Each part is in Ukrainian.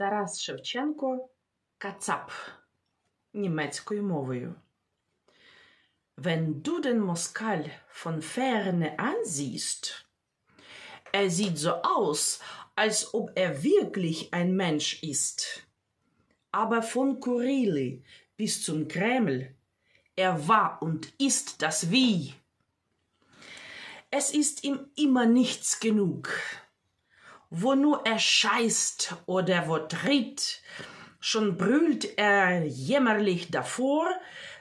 Тарас Шевченко Кацап німецькою мовою. Wenn du den Moskal von ferne ansiehst, er sieht so aus, als ob er wirklich ein Mensch ist. Aber von Kurili bis zum Kreml, er war und ist das Wie. Es ist ihm immer nichts genug. Wo nur er scheißt oder wo tritt, schon brüllt er jämmerlich davor,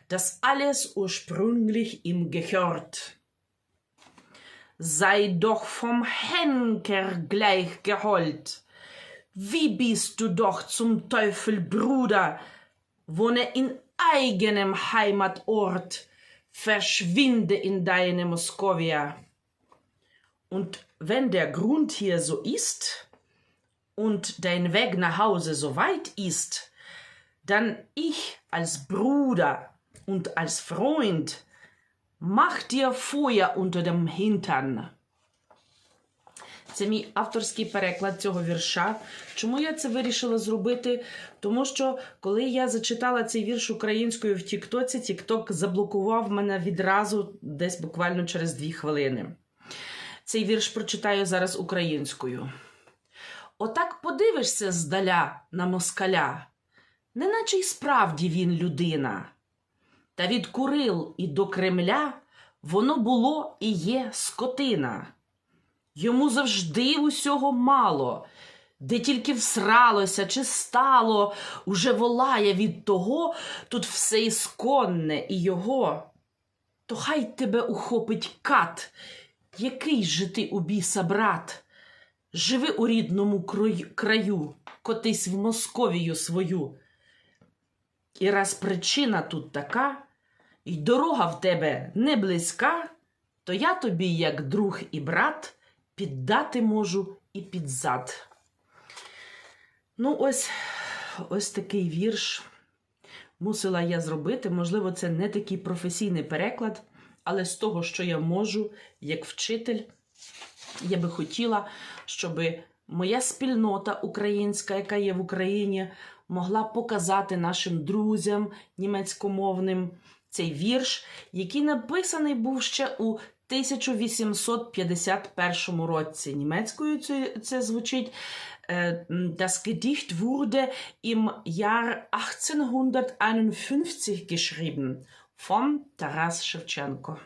dass alles ursprünglich ihm gehört. Sei doch vom Henker gleich geholt. Wie bist du doch zum Teufel Bruder, wohne in eigenem Heimatort, verschwinde in deine Moskowia. Und wenn der Grund hier so ist und dein Weg nach Hause so weit ist, dann ich als Bruder und als Freund mach dir Feuer unter dem Hintern. Це мій авторський переклад цього вірша. Чому я це вирішила зробити? Тому що коли я зачитала цей вірш українською в Тіктоці, Тікток заблокував мене відразу десь буквально через дві хвилини. Цей вірш прочитаю зараз українською. Отак подивишся здаля на москаля, неначе й справді він людина. Та від Курил і до Кремля воно було і є скотина. Йому завжди усього мало, де тільки всралося чи стало, уже волає від того тут все ісконне і його. То хай тебе ухопить кат, який же ти у біса брат. Живи у рідному краю, котись в Московію свою. І раз причина тут така, і дорога в тебе не близька, то я тобі, як друг і брат, піддати можу і під зад. Ну, ось, ось такий вірш мусила я зробити. Можливо, це не такий професійний переклад, але з того, що я можу, як вчитель, я би хотіла, щоб моя спільнота українська, яка є в Україні, могла показати нашим друзям німецькомовним цей вірш, який написаний був ще у 1851 році. Німецькою це, звучить. Е, Das Gedicht wurde im Jahr 1851 geschrieben von Taras Shevchenko.